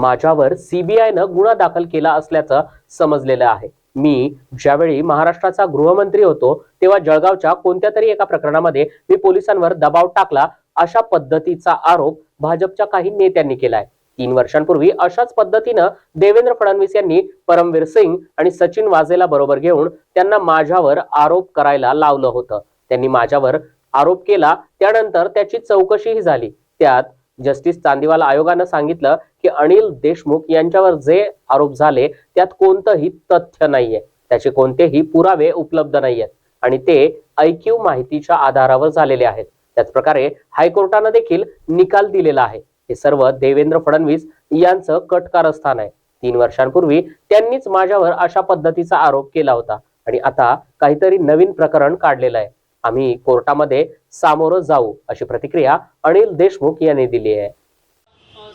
माझ्यावर सीबीआयनं गुन्हा दाखल केला असल्याचं समजलेलं आहे. मी ज्यावेळी महाराष्ट्राचा गृहमंत्री होतो तेव्हा जळगावच्या कोणत्या तरी एका प्रकरणामध्ये मी पोलिसांवर दबाव टाकला अशा पद्धतीचा आरोप भाजपच्या काही नेत्यांनी केलाय. तीन वर्षांपूर्वी अशाच पद्धतीनं देवेंद्र फडणवीस यांनी परमवीर सिंग आणि सचिन वाझेला बरोबर घेऊन त्यांना माझ्यावर आरोप करायला लावलं होतं. त्यांनी माझ्यावर आरोप केला त्यानंतर त्याची चौकशीही झाली. त्यात जस्टिस चांदीवाल आयोगानं सांगितलं की अनिल देशमुख यांच्यावर जे आरोप झाले त्यात कोणतंही तथ्य नाहीये. त्याचे कोणतेही पुरावे उपलब्ध नाहीयेत. आणि ते ऐक्यू माहितीच्या आधारावर झालेले आहेत. त्याचप्रकारे हायकोर्टानं देखील निकाल दिलेला आहे. हे सर्व देवेंद्र फडणवीस यांचं कटकारस्थान आहे. तीन वर्षांपूर्वी त्यांनीच माझ्यावर अशा पद्धतीचा आरोप केला होता. आणि आता काहीतरी नवीन प्रकरण काढलेलं आहे. आम्ही कोर्टामध्ये सामोरं जाऊ अशी प्रतिक्रिया अनिल देशमुख यांनी दिली आहे.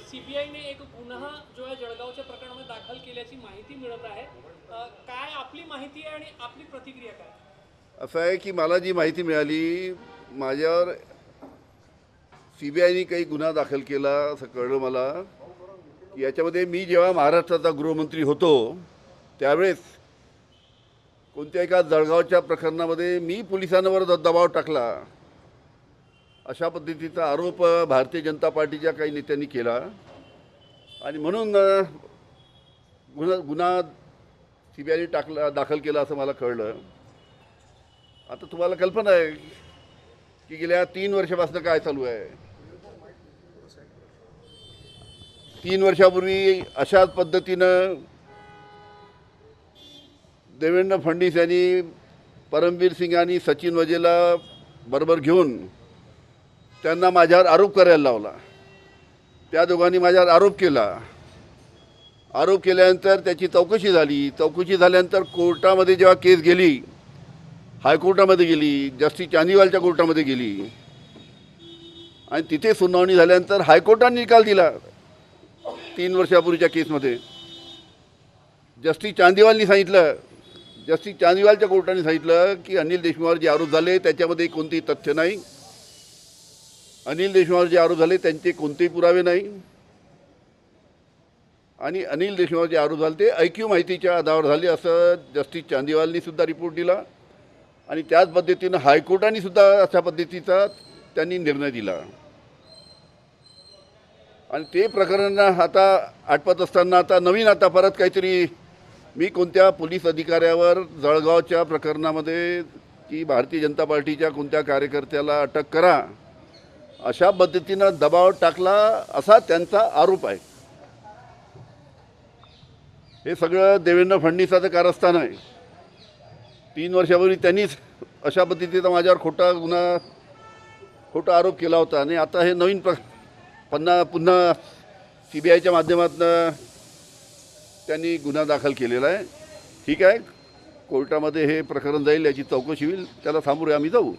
सीबीआय एक गुन्हा जो आहे जळगावच्या प्रकरणामध्ये दाखल केल्याची माहिती मिळत आहे अ, काय आपली माहिती आहे आणि आपली प्रतिक्रिया काय? असं आहे की मला जी माहिती मिळाली माझ्यावर सी बी आयने काही गुन्हा दाखल केला असं कळलं मला की याच्यामध्ये मी जेव्हा महाराष्ट्राचा गृहमंत्री होतो त्यावेळेस कोणत्या एका जळगावच्या प्रकरणामध्ये मी पोलिसांवर दबाव टाकला. अशा पद्धतीचा आरोप भारतीय जनता पार्टीच्या काही नेत्यांनी केला. आणि म्हणून गुन्हा गुन्हा सी बी आयने टाकला दाखल केलं असं मला कळलं. आता तुम्हाला कल्पना आहे की गेल्या तीन वर्षापासून काय चालू आहे? तीन वर्षापूर्वी अशाच पद्धतीनं देवेंद्र फडणवीस यांनी परमवीर सिंग आणि सचिन वजेला बरोबर घेऊन त्यांना माझ्यावर आरोप करायला लावला. त्या दोघांनी माझ्यावर आरोप केला. आरोप केल्यानंतर त्याची चौकशी झाली. चौकशी झाल्यानंतर कोर्टामध्ये जेव्हा केस गेली हायकोर्टामध्ये गेली जस्टिस चांदीवालच्या कोर्टामध्ये गेली आणि तिथे सुनावणी झाल्यानंतर हायकोर्टाने निकाल दिला तीन वर्षापूर्वीच्या केसमध्ये. जस्टिस चांदीवालनी सांगितलं जस्टिस चांदीवालच्या कोर्टाने सांगितलं की अनिल देशमुखावर जे आरोप झाले त्याच्यामध्ये कोणतेही तथ्य नाही. अनिल देशमुखावर जे आरोप झाले त्यांचे कोणतेही पुरावे नाही. आणि अनिल देशमुखावर आरोप झाले ते ऐक्यू माहितीच्या आधारावर झाले असं जस्टिस चांदीवालनी सुद्धा रिपोर्ट दिला. आणि त्याच पद्धतीनं हायकोर्टाने सुद्धा अशा पद्धतीचा त्यांनी निर्णय दिला. आणि ते प्रकरण आता आटपत असताना आता नवीन आता परत काहीतरी मी कोणत्या पोलीस अधिकाऱ्यावर जळगावच्या प्रकरणामध्ये की भारतीय जनता पार्टीच्या कोणत्या कार्यकर्त्याला अटक करा अशा पद्धतीनं दबाव टाकला असा त्यांचा आरोप आहे. हे सगळं देवेंद्र फडणवीसाचं कारस्थान आहे. तीन वर्षापूर्वी त्यांनीच अशा पद्धतीचा माझ्यावर खोटा गुन्हा खोटा आरोप केला होता. आणि आता हे नवीन प्र पन्हा पुन्हा सी बी आयच्या माध्यमातून त्यांनी गुन्हा दाखल केलेला आहे. ठीक आहे कोर्टामध्ये हे प्रकरण जाईल याची चौकशी होईल त्याला थांबूया आम्ही जाऊ.